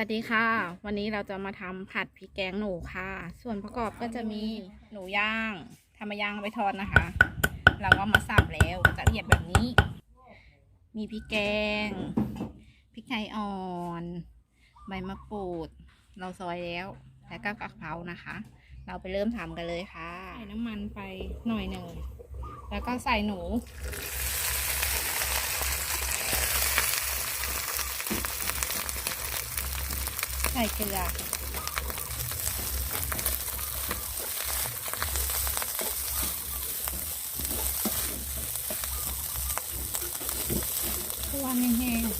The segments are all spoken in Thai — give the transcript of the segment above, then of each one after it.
วัสดีค่ะ วันนี้เราจะมาทำผัดพริกแกงหนูค่ะ ส่วนประกอบก็จะมีหนูย่างทำมาย่างไปทอดนะคะ เราก็มาสับแล้วจะละเอียดแบบนี้ มีพริกแกงพริกไทยอ่อน ใบมะกรูด เราซอยแล้ว แล้วก็กระเพรานะคะ เราไปเริ่มทำกันเลยค่ะ ใส่น้ำมันไปหน่อยหนึ่งแล้วก็ใส่หนู ใส่เกลือคั่วแห้งๆ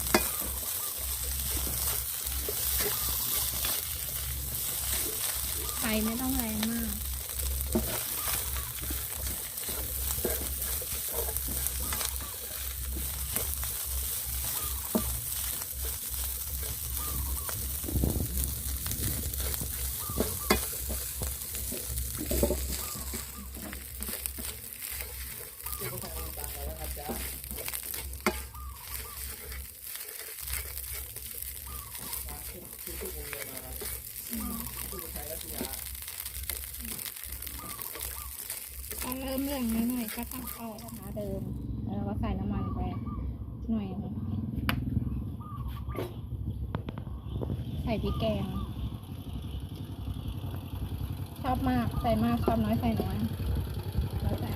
ไฟไม่ต้องแรงมาก พอ เริ่มเหลืองนิดหน่อยก็ตักออกนะคะเดิม แล้วก็ใส่น้ำมันไปหน่อยหนึ่งใส่พริกแกง ชอบมากใส่มากชอบน้อยใส่น้อยแล้วแต่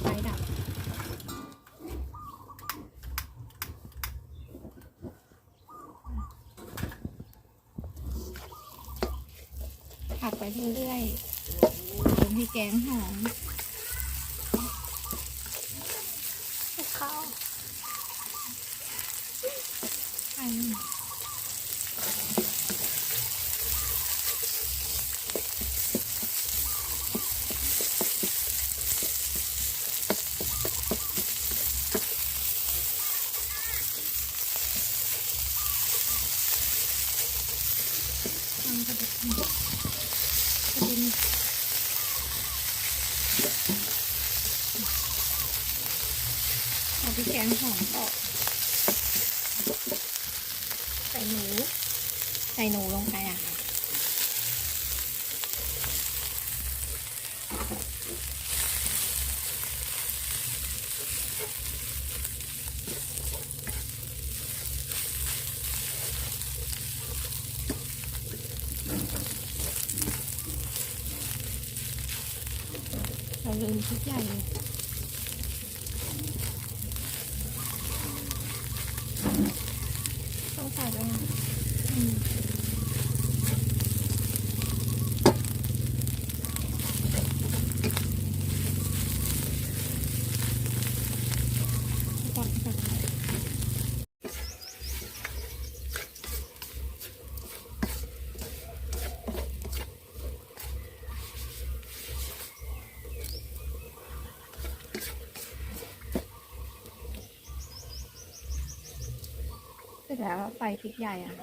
ไฟดับผัดไปเรื่อยๆ จนพริกแกงหอมข้าวไข่ทำกระดิ่งกระดิ่งเอา พริกแกงหอมออกใส่หนู ใส่หนูลงไปอะค่ะเราลืมพริกใหญ่เลย ต้องใส่ด้วยนะอืมตักตักเสร็ จแล้วใส่พริกใหญ่อะ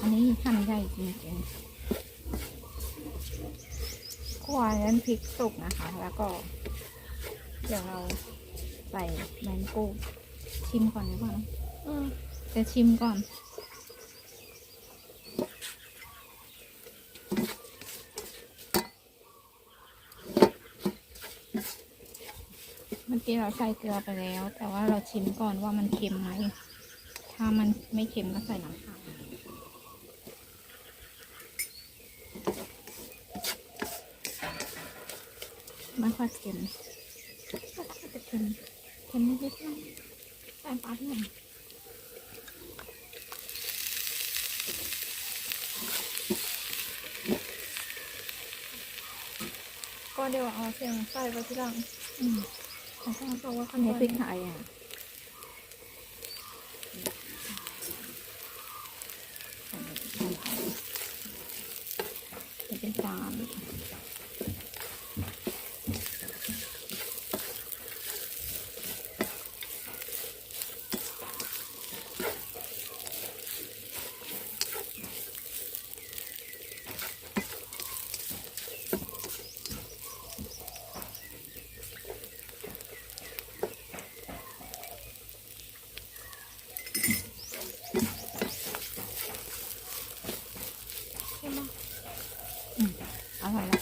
อันนี้หั่นใหญ่จริงๆคั่วนั้นพริกสุกนะคะ แล้วก็ เดี๋ยวเราใส่แมงกูดชิมก่อนดีกว่าอืมจะชิมก่อน เมื่อ กี้เราใส่เกลือไปแล้ว แต่ว่าเราชิมก่อนว่ามันเค็มไหม ถ้ามันไม่เค็มก็ใส่น้ำตาลไม่ค่อยเค็มจะเค็มเค็มนิดหน่อยใส่ปลาหน่อยก็เดี๋ยวเอาเสียงใส่ไปที่หลังอืม ของพ่อบอกว่าอัคันนนี้นี้พพริริกกไทยอะเป็นจาน ร่อยละ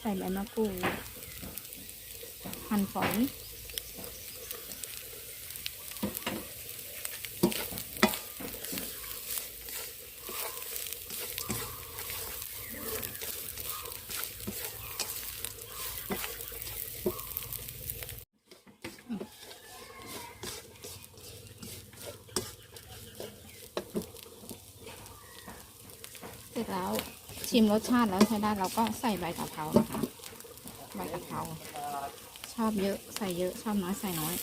ใส่ใบมะกรูดหั่นฝอย จแล้วชิมรสชาติแล้วใช้ได้เราก็ใส่ใบกะเพรานะคะ ใบกะเพราชอบเยอะใส่เยอะชอบน้อยใส่น้อย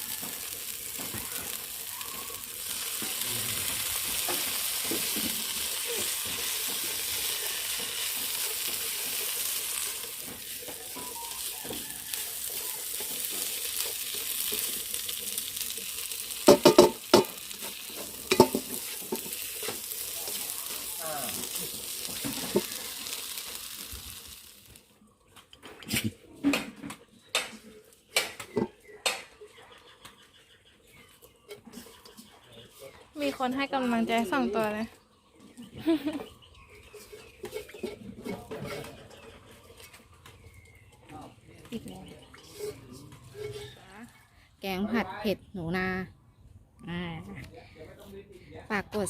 มีคนให้กำลังใจสองตัวเลย อีกแล้วแกงผัดเผ็ดหนูนาฝากกด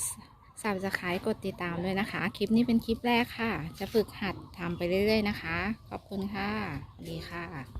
subscribe กดติดตามด้วยนะคะ คลิปนี้เป็นคลิปแรกค่ะ จะฝึกหัดทำไปเรื่อยๆนะคะ ขอบคุณค่ะ ดีค่ะ